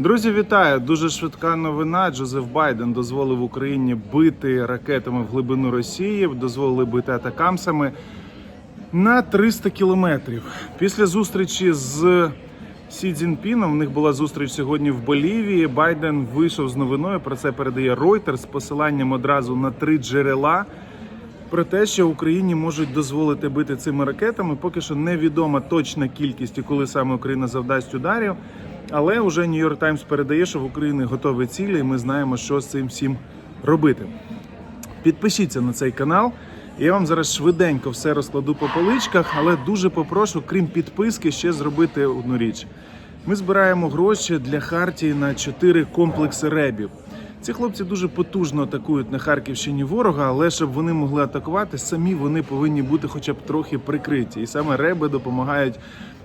Друзі, вітаю! Дуже швидка новина. Джозеф Байден дозволив Україні бити ракетами в глибину Росії, дозволили бити атакамсами на 300 кілометрів. Після зустрічі з Сі Цзіньпіном, в них була зустріч сьогодні в Болівії. Байден вийшов з новиною. Про це передає Reuters з посиланням одразу на три джерела. Про те, що Україні можуть дозволити бити цими ракетами, поки що невідома точна кількість і коли саме Україна завдасть ударів. Але вже Нью-Йорк Таймс передає, що в Україні готові цілі, і ми знаємо, що з цим всім робити. Підпишіться на цей канал. Я вам зараз швиденько все розкладу по поличках, але дуже попрошу, крім підписки, ще зробити одну річ. Ми збираємо гроші для Хартії на чотири комплекси ребів. Ці хлопці дуже потужно атакують на Харківщині ворога, але щоб вони могли атакувати, самі вони повинні бути хоча б трохи прикриті. І саме реби допомагають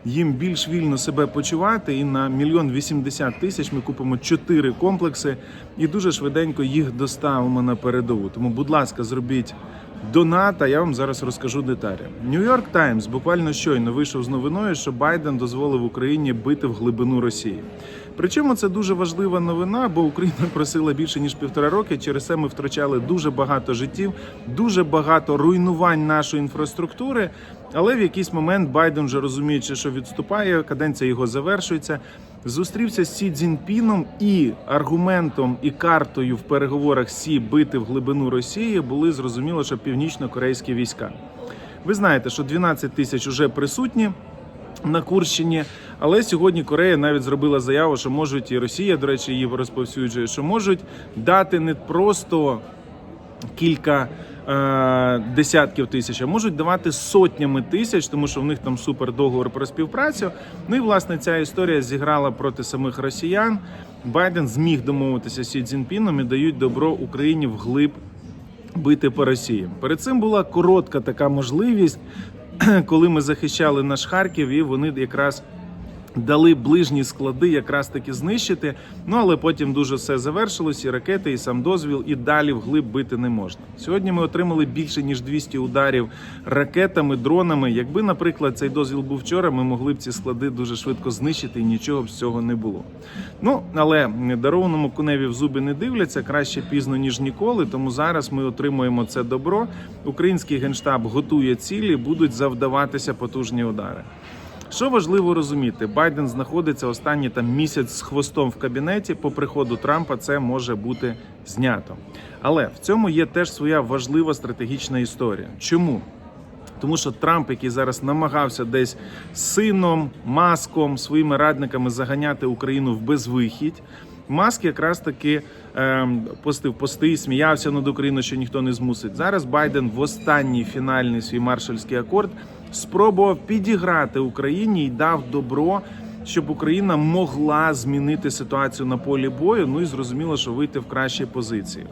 їм більш вільно себе почувати. І на мільйон вісімдесят тисяч ми купимо чотири комплекси і дуже швиденько їх доставимо на передову. Тому, будь ласка, зробіть донат, а я вам зараз розкажу деталі. Нью-Йорк Таймс буквально щойно вийшов з новиною, що Байден дозволив Україні бити в глибину Росії. Причому це дуже важлива новина, бо Україна просила більше ніж півтора роки. Через це ми втрачали дуже багато життів, дуже багато руйнувань нашої інфраструктури. Але в якийсь момент Байден вже розуміючи, що відступає, каденція його завершується. Зустрівся з Сі Цзіньпіном і аргументом і картою в переговорах Сі бити в глибину Росії були зрозуміло, що північно-корейські війська. Ви знаєте, що 12 тисяч вже присутні на Курщині. Але сьогодні Корея навіть зробила заяву, що можуть і Росія, до речі, її розповсюджує, що можуть дати не просто кілька е, десятків тисяч, а можуть давати сотнями тисяч, тому що в них там супер договор про співпрацю. Ну і власне ця історія зіграла проти самих росіян. Байден зміг домовитися з Сі Цзіньпіном і дають добро Україні вглиб бити по Росії. Перед цим була коротка така можливість, коли ми захищали наш Харків, і вони якраз. Дали ближні склади якраз таки знищити. Ну але потім дуже все завершилось, і ракети, і сам дозвіл, і далі вглиб бити не можна. Сьогодні ми отримали більше ніж 200 ударів ракетами, дронами. Якби, наприклад, цей дозвіл був вчора, ми могли б ці склади дуже швидко знищити, і нічого б з цього не було. Ну але дарованому коневі в зуби не дивляться краще пізно ніж ніколи. Тому зараз ми отримуємо це добро. Український генштаб готує цілі, будуть завдаватися потужні удари. Що важливо розуміти, Байден знаходиться останній там місяць з хвостом в кабінеті. По приходу Трампа це може бути знято. Але в цьому є теж своя важлива стратегічна історія. Чому? Тому що Трамп, який зараз намагався десь сином, маском, своїми радниками заганяти Україну в безвихідь. Маск якраз таки ем, постив пости сміявся над Україною, що ніхто не змусить. Зараз Байден в останній фінальний свій маршальський акорд спробував підіграти Україні і дав добро, щоб Україна могла змінити ситуацію на полі бою. Ну і зрозуміло, що вийти в кращі позиції.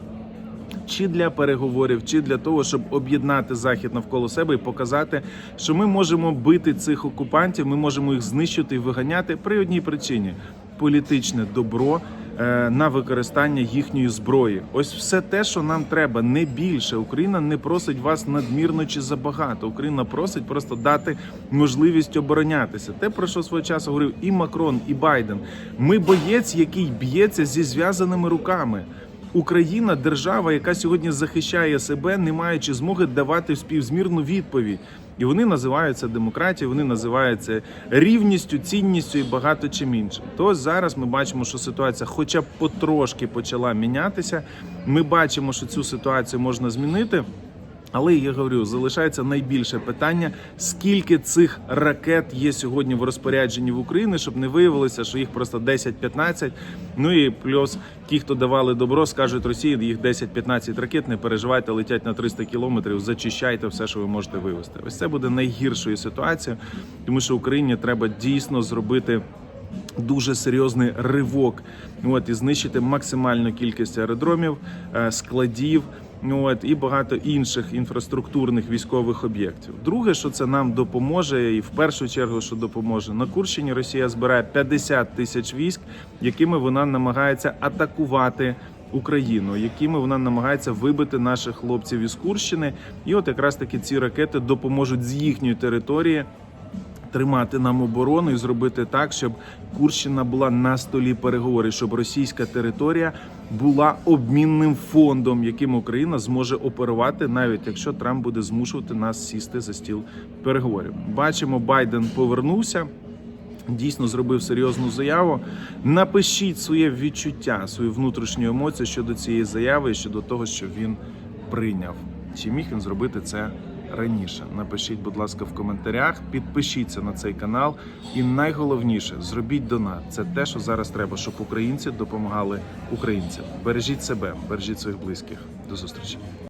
Чи для переговорів, чи для того, щоб об'єднати захід навколо себе і показати, що ми можемо бити цих окупантів, ми можемо їх знищити і виганяти при одній причині політичне добро на використання їхньої зброї. Ось все те, що нам треба, не більше. Україна не просить вас надмірно чи забагато. Україна просить просто дати можливість оборонятися. Те про що свого часу говорив і Макрон, і Байден. Ми боєць, який б'ється зі зв'язаними руками. Україна держава, яка сьогодні захищає себе, не маючи змоги давати співзмірну відповідь. І вони називаються демократією, вони називаються рівністю, цінністю і багато чим іншим. То зараз ми бачимо, що ситуація, хоча б потрошки почала мінятися. Ми бачимо, що цю ситуацію можна змінити. Але я говорю, залишається найбільше питання: скільки цих ракет є сьогодні в розпорядженні в Україні, щоб не виявилося, що їх просто 10-15. Ну і плюс ті, хто давали добро, скажуть Росії, їх 10-15 ракет. Не переживайте, летять на 300 кілометрів. Зачищайте все, що ви можете вивезти. Ось це буде найгіршою ситуацією, тому що Україні треба дійсно зробити. Дуже серйозний ривок, от і знищити максимальну кількість аеродромів, е, складів. Ну, От і багато інших інфраструктурних військових об'єктів. Друге, що це нам допоможе, і в першу чергу, що допоможе на Курщині, Росія збирає 50 тисяч військ, якими вона намагається атакувати Україну, якими вона намагається вибити наших хлопців із Курщини. І от якраз таки ці ракети допоможуть з їхньої території тримати нам оборону і зробити так, щоб Курщина була на столі переговорів, щоб російська територія була обмінним фондом, яким Україна зможе оперувати, навіть якщо Трамп буде змушувати нас сісти за стіл переговорів. Бачимо, Байден повернувся. Дійсно зробив серйозну заяву. Напишіть своє відчуття, свої внутрішні емоції щодо цієї заяви щодо того, що він прийняв. Чи міг він зробити це раніше? Напишіть, будь ласка, в коментарях, підпишіться на цей канал. І найголовніше зробіть донат. Це те, що зараз треба, щоб українці допомагали українцям. Бережіть себе, бережіть своїх близьких. До зустрічі.